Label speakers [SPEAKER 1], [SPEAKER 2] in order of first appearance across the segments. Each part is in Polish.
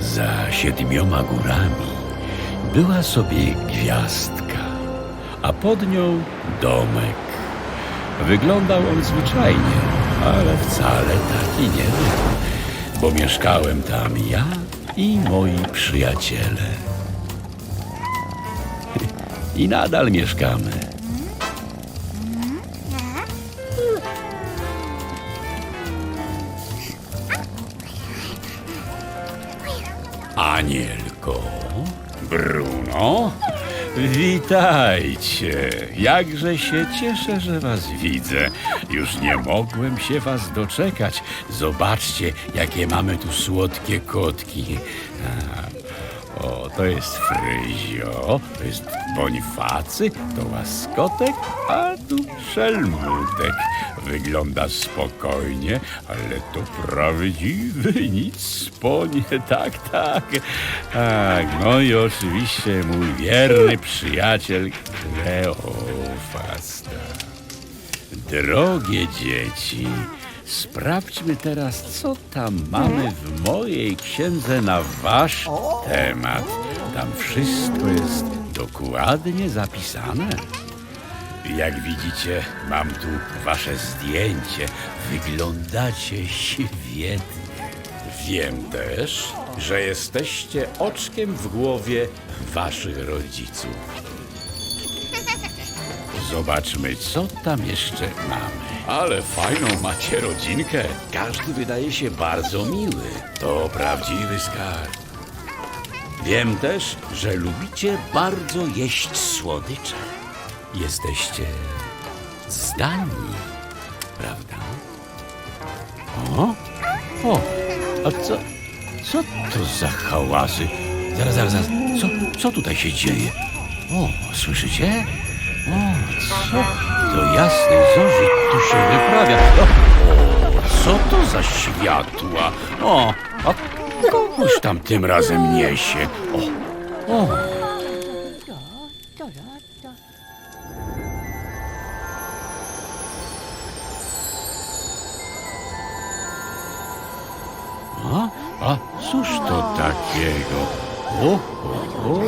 [SPEAKER 1] Za siedmioma górami była sobie gwiazdka, a pod nią domek. Wyglądał on zwyczajnie, ale wcale taki nie był, bo mieszkałem tam ja i moi przyjaciele. I nadal mieszkamy. Anielko, Bruno, witajcie. Jakże się cieszę, że was widzę. Już nie mogłem się was doczekać. Zobaczcie, jakie mamy tu słodkie kotki. O, to jest Fryzio, to jest Bonifacy, to łaskotek, a tu szelmutek. Wygląda spokojnie, ale to prawdziwy nic ponie, tak, tak. Tak, no i oczywiście mój wierny przyjaciel Kleofasta. Drogie dzieci, sprawdźmy teraz, co tam mamy w mojej księdze na wasz temat. Tam wszystko jest dokładnie zapisane. Jak widzicie, mam tu wasze zdjęcie. Wyglądacie świetnie. Wiem też, że jesteście oczkiem w głowie waszych rodziców. Zobaczmy, co tam jeszcze mamy. Ale fajną macie rodzinkę. Każdy wydaje się bardzo miły. To prawdziwy skarb. Wiem też, że lubicie bardzo jeść słodycze. Jesteście zdani, prawda? O, o, a co, co to za hałasy? Zaraz, zaraz, zaraz, co, co tutaj się dzieje? O, słyszycie? O, co do jasnej zorzy tu się wyprawia? O, co to za światła? O, a kogoś tam tym razem niesie. O, o. A, a cóż to takiego? O, o, o,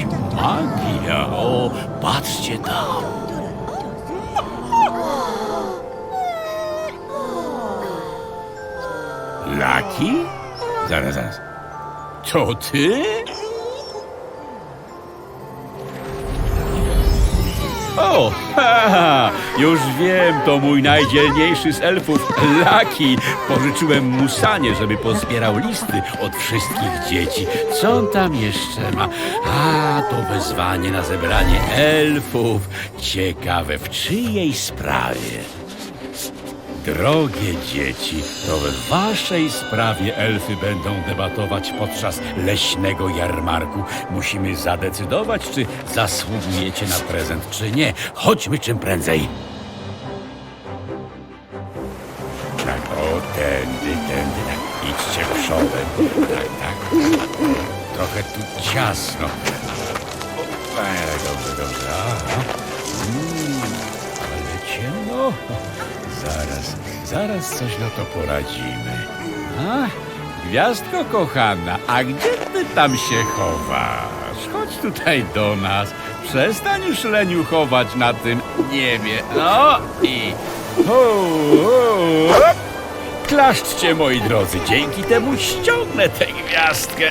[SPEAKER 1] jakaś magia. O, patrzcie tam. Laki? Zaraz, zaraz. To ty? O, haha, już wiem, to mój najdzielniejszy z elfów, Laki. Pożyczyłem mu sanie, żeby pozbierał listy od wszystkich dzieci. Co on tam jeszcze ma? A, to wezwanie na zebranie elfów. Ciekawe, w czyjej sprawie? Drogie dzieci, to w waszej sprawie elfy będą debatować podczas leśnego jarmarku. Musimy zadecydować, czy zasługujecie na prezent, czy nie. Chodźmy czym prędzej. Idźcie przodem. Tak, tak. Trochę tu ciasno. O, dobrze, dobrze. Mm, ale ciemno. Zaraz, zaraz coś na to poradzimy. A, gwiazdko kochana, a gdzie ty tam się chowasz? Chodź tutaj do nas. Przestań już leniuchować na tym niebie. No i... Ho, ho, hop. Klaszczcie, moi drodzy, dzięki temu ściągnę tę gwiazdkę.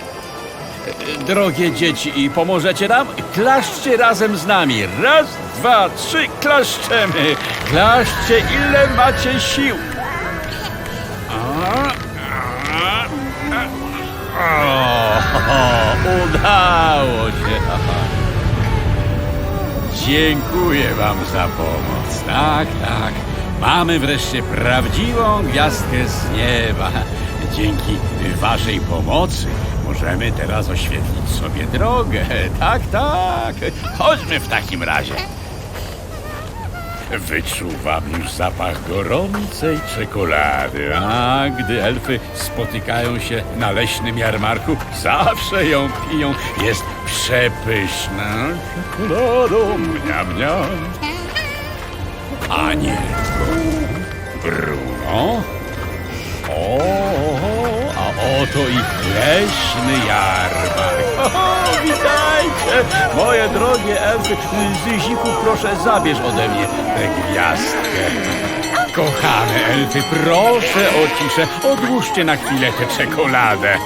[SPEAKER 1] Drogie dzieci, i pomożecie nam? Klaszczcie razem z nami. Raz, dwa, trzy, klaszczemy. Klaszczcie, ile macie sił. A, a, a. O, udało się. Dziękuję wam za pomoc. Tak, tak. Mamy wreszcie prawdziwą gwiazdkę z nieba. Dzięki waszej pomocy możemy teraz oświetlić sobie drogę. Tak, tak. Chodźmy w takim razie. Wyczuwam już zapach gorącej czekolady, a gdy elfy spotykają się na leśnym jarmarku, zawsze ją piją. Jest przepyszna czekoladą, mniam, mniam. Anielko, Bruno, o, a oto ich leśny jarmark. O, witajcie, moje drogie elfy. Zyziku, proszę zabierz ode mnie tę gwiazdkę. Kochane elfy, proszę o ciszę, odłóżcie na chwilę tę czekoladę.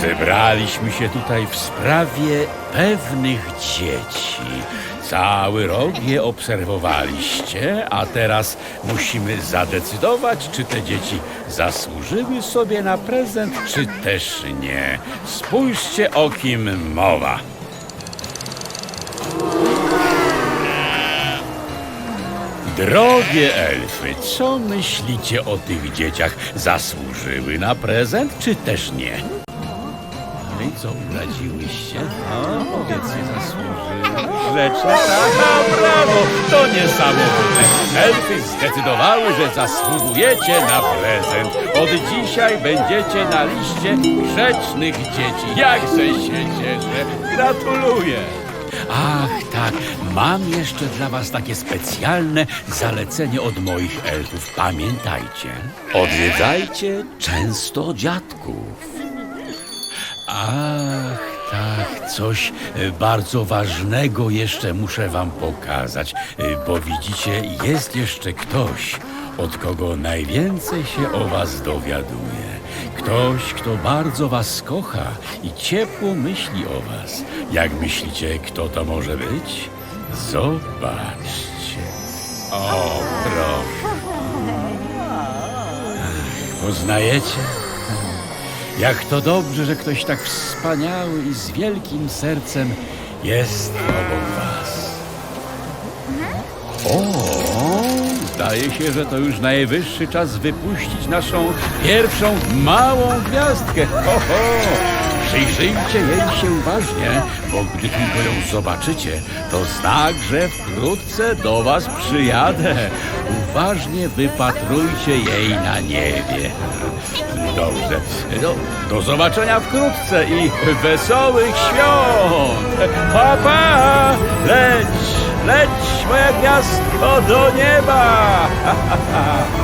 [SPEAKER 1] Zebraliśmy się tutaj w sprawie pewnych dzieci. Cały rok je obserwowaliście, a teraz musimy zadecydować, czy te dzieci zasłużyły sobie na prezent, czy też nie. Spójrzcie, o kim mowa. Drogie elfy, co myślicie o tych dzieciach? Zasłużyły na prezent, czy też nie? Co, uradziłyście? O, powiedzcie, zasłużyły. Grzeczne, tak, a brawo, to niesamowite. Elfy zdecydowały, że zasługujecie na prezent. Od dzisiaj będziecie na liście grzecznych dzieci. Jakże się cieszę. Gratuluję. Ach, tak, mam jeszcze dla was takie specjalne zalecenie od moich elfów. Pamiętajcie, odwiedzajcie często dziadków. Ach, tak, coś e, bardzo ważnego jeszcze muszę wam pokazać, e, bo widzicie, jest jeszcze ktoś, od kogo najwięcej się o was dowiaduje. Ktoś, kto bardzo was kocha i ciepło myśli o was. Jak myślicie, kto to może być? Zobaczcie. O, proszę. Poznajecie? Jak to dobrze, że ktoś tak wspaniały i z wielkim sercem jest obok was. O, zdaje się, że to już najwyższy czas wypuścić naszą pierwszą małą gwiazdkę. Ho, ho. Przyjrzyjcie jej się uważnie, bo gdy tylko ją zobaczycie, to znak, że wkrótce do was przyjadę. Uważnie wypatrujcie jej na niebie. Dobrze. No, do zobaczenia wkrótce i wesołych świąt! Pa, pa! Leć, leć, moja gwiazdko, do nieba! Ha, ha, ha.